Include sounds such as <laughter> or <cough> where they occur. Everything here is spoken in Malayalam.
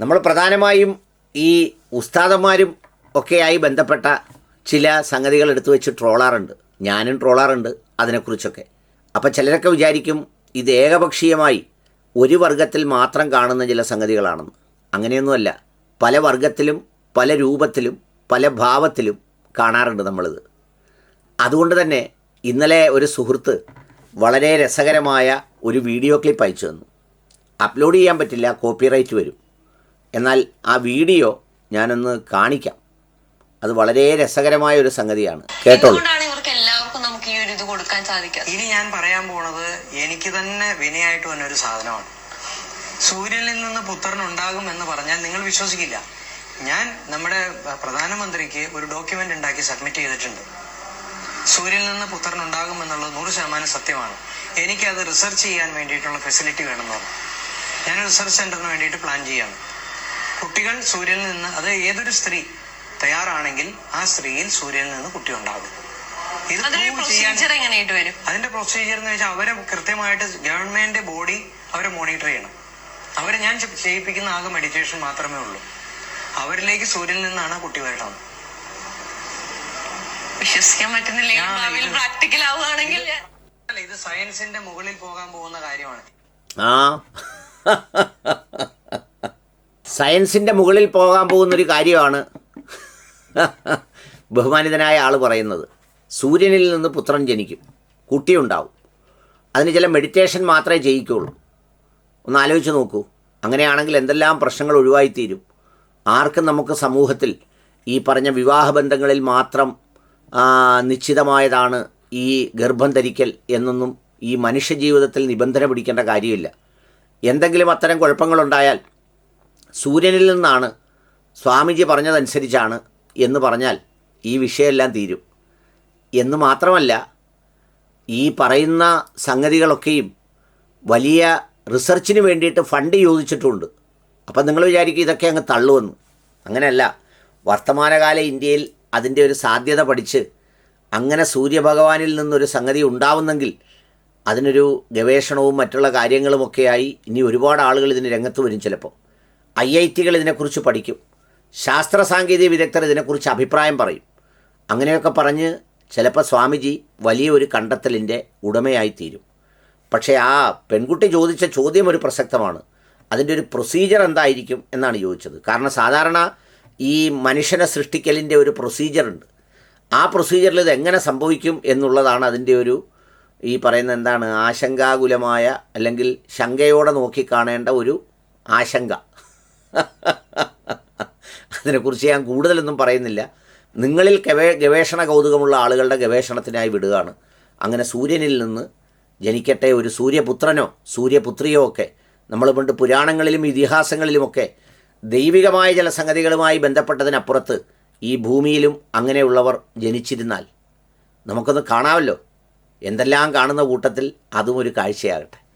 നമ്മൾ പ്രധാനമായും ഈ ഉസ്താദന്മാരും ഒക്കെയായി ബന്ധപ്പെട്ട ചില സംഗതികൾ എടുത്തു വെച്ച് ട്രോളാറുണ്ട്. ഞാനും ട്രോളാറുണ്ട് അതിനെക്കുറിച്ചൊക്കെ. അപ്പോൾ ചിലരൊക്കെ വിചാരിക്കും ഇത് ഏകപക്ഷീയമായി ഒരു വർഗത്തിൽ മാത്രം കാണുന്ന ചില സംഗതികളാണെന്ന്. അങ്ങനെയൊന്നുമല്ല. പല വർഗത്തിലും പല രൂപത്തിലും പല ഭാവത്തിലും കാണാറുണ്ട് നമ്മളിത്. അതുകൊണ്ട് തന്നെ ഇന്നലെ ഒരു സുഹൃത്ത് വളരെ രസകരമായ ഒരു വീഡിയോ ക്ലിപ്പ് അയച്ചു തന്നു. അപ്ലോഡ് ചെയ്യാൻ പറ്റില്ല കോപ്പിറൈറ്റ് വരും. എന്നാൽ ആ വീഡിയോ ഞാനൊന്ന് കാണിക്കാം. അത് വളരെ രസകരമായ ഒരു സംഗതിയാണ്. കേട്ടോളൂ. നമുക്ക് ഈ ഒരു ഇത് കൊടുക്കാൻ ഇനി ഞാൻ പറയാൻ പോണത് എനിക്ക് തന്നെ വിനയായിട്ട് വന്ന ഒരു സാധനമാണ്. സൂര്യനിൽ നിന്ന് പുത്രൻ ഉണ്ടാകും എന്ന് പറഞ്ഞാൽ നിങ്ങൾ വിശ്വസിക്കില്ല. ഞാൻ നമ്മുടെ പ്രധാനമന്ത്രിക്ക് ഒരു ഡോക്യുമെന്റ് ഉണ്ടാക്കി സബ്മിറ്റ് ചെയ്തിട്ടുണ്ട്. സൂര്യനിൽ നിന്ന് പുത്രൻ ഉണ്ടാകും എന്നുള്ളത് നൂറ് ശതമാനം സത്യമാണ്. എനിക്ക് അത് റിസർച്ച് ചെയ്യാൻ വേണ്ടിയിട്ടുള്ള ഫെസിലിറ്റി വേണമെന്ന് പറഞ്ഞു. ഞാൻ റിസർച്ച് സെന്ററിന് വേണ്ടിയിട്ട് പ്ലാൻ ചെയ്യാണ്. കുട്ടികൾ സൂര്യനിൽ നിന്ന് അത് ഏതൊരു സ്ത്രീ തയ്യാറാണെങ്കിൽ ആ സ്ത്രീയിൽ സൂര്യനിൽ നിന്ന് കുട്ടി ഉണ്ടാകും. ഇത് അതിന്റെ പ്രൊസീജിയർ എന്ന് വെച്ചാൽ അവരെ കൃത്യമായിട്ട് ഗവൺമെന്റ് ബോഡി അവരെ മോണിറ്റർ ചെയ്യണം. അവരെ ഞാൻ ചെയ്യിപ്പിക്കുന്ന ആകെ മെഡിറ്റേഷൻ മാത്രമേ ഉള്ളൂ. അവരിലേക്ക് സൂര്യനിൽ നിന്നാണ് കുട്ടി വരണം വിശ്വസിക്കാൻ പറ്റുന്നില്ല? പ്രാക്ടിക്കൽ ആവുകയാണെങ്കിൽ അല്ല ഇത് സയൻസിന്റെ മുകളിൽ പോകാൻ പോകുന്ന കാര്യമാണ്. ആ. സയൻസിന്റെ മുകളിൽ പോകാൻ പോകുന്നൊരു കാര്യമാണ് ബഹുമാനിതനായ ആൾ പറയുന്നത്. സൂര്യനിൽ നിന്ന് പുത്രൻ ജനിക്കും. കുട്ടിയുണ്ടാവും. അതിന് ചില മെഡിറ്റേഷൻ മാത്രമേ ചെയ്യിക്കുള്ളൂ. ഒന്ന് ആലോചിച്ച് നോക്കൂ. അങ്ങനെയാണെങ്കിൽ എന്തെല്ലാം പ്രശ്നങ്ങൾ ഒഴിവായിത്തീരും. ആർക്കും നമുക്ക് സമൂഹത്തിൽ ഈ പറഞ്ഞ വിവാഹബന്ധങ്ങളിൽ മാത്രം നിശ്ചിതമായതാണ് ഈ ഗർഭം ധരിക്കൽ എന്നൊന്നും ഈ മനുഷ്യജീവിതത്തിൽ നിബന്ധന പിടിക്കേണ്ട കാര്യമില്ല. എന്തെങ്കിലും അത്തരം കുഴപ്പങ്ങളുണ്ടായാൽ സൂര്യനിൽ നിന്നാണ് സ്വാമിജി പറഞ്ഞതനുസരിച്ചാണ് എന്ന് പറഞ്ഞാൽ ഈ വിഷയമെല്ലാം തീരും. എന്ന് മാത്രമല്ല ഈ പറയുന്ന സംഗതികളൊക്കെയും വലിയ റിസർച്ചിന് വേണ്ടിയിട്ട് ഫണ്ട് ചോദിച്ചിട്ടുണ്ട്. അപ്പം നിങ്ങൾ വിചാരിക്കും ഇതൊക്കെ അങ്ങ് തള്ളുവെന്ന്. അങ്ങനെയല്ല. വർത്തമാനകാല ഇന്ത്യയിൽ അതിന്റെ ഒരു സാധ്യത പഠിച്ച് അങ്ങനെ സൂര്യഭഗവാനിൽ നിന്നൊരു സംഗതി ഉണ്ടാവുന്നെങ്കിൽ അതിനൊരു ഗവേഷണവും മറ്റുള്ള കാര്യങ്ങളുമൊക്കെയായി ഇനി ഒരുപാട് ആളുകൾ ഇതിന് രംഗത്ത് വരും ചിലപ്പോൾ. ഐ ഐ ടികൾ ഇതിനെക്കുറിച്ച് പഠിക്കും. ശാസ്ത്ര സാങ്കേതിക വിദഗ്ധർ ഇതിനെക്കുറിച്ച് അഭിപ്രായം പറയും. അങ്ങനെയൊക്കെ പറഞ്ഞ് ചിലപ്പോൾ സ്വാമിജി വലിയ ഒരു കണ്ടെത്തലിന്റെ ഉടമയായിത്തീരും. പക്ഷേ ആ പെൺകുട്ടി ചോദിച്ച ചോദ്യം ഒരു പ്രസക്തമാണ്. അതിന്റെ ഒരു പ്രൊസീജിയർ എന്തായിരിക്കും എന്നാണ് ചോദിച്ചത്. കാരണം സാധാരണ ഈ മനുഷ്യനെ സൃഷ്ടിക്കലിന്റെ ഒരു പ്രൊസീജിയർ ഉണ്ട്. ആ പ്രൊസീജിയറിൽ ഇത് എങ്ങനെ സംഭവിക്കും എന്നുള്ളതാണ് അതിന്റെ ഒരു ഈ പറയുന്ന എന്താണ് ആശങ്കാകുലമായ അല്ലെങ്കിൽ ശങ്കയോടെ നോക്കിക്കാണേണ്ട ഒരു ആശങ്ക. <laughs> അതിനെക്കുറിച്ച് ഞാൻ കൂടുതലൊന്നും പറയുന്നില്ല. നിങ്ങളിൽ ഗവേ ഗവേഷണ കൗതുകമുള്ള ആളുകളുടെ ഗവേഷണത്തിനായി വിടുകയാണ്. അങ്ങനെ സൂര്യനിൽ നിന്ന് ജനിക്കട്ടെ ഒരു സൂര്യപുത്രനോ സൂര്യപുത്രിയോ ഒക്കെ നമ്മൾ പണ്ട് പുരാണങ്ങളിലും ഇതിഹാസങ്ങളിലുമൊക്കെ ദൈവികമായ ചില സംഗതികളുമായി ബന്ധപ്പെട്ടതിനപ്പുറത്ത് ഈ ഭൂമിയിലും അങ്ങനെയുള്ളവർ ജനിച്ചിരുന്നാൽ നമുക്കൊന്ന് കാണാമല്ലോ. എന്തെല്ലാം കാണുന്ന കൂട്ടത്തിൽ അതും ഒരു കാഴ്ചയാകട്ടെ.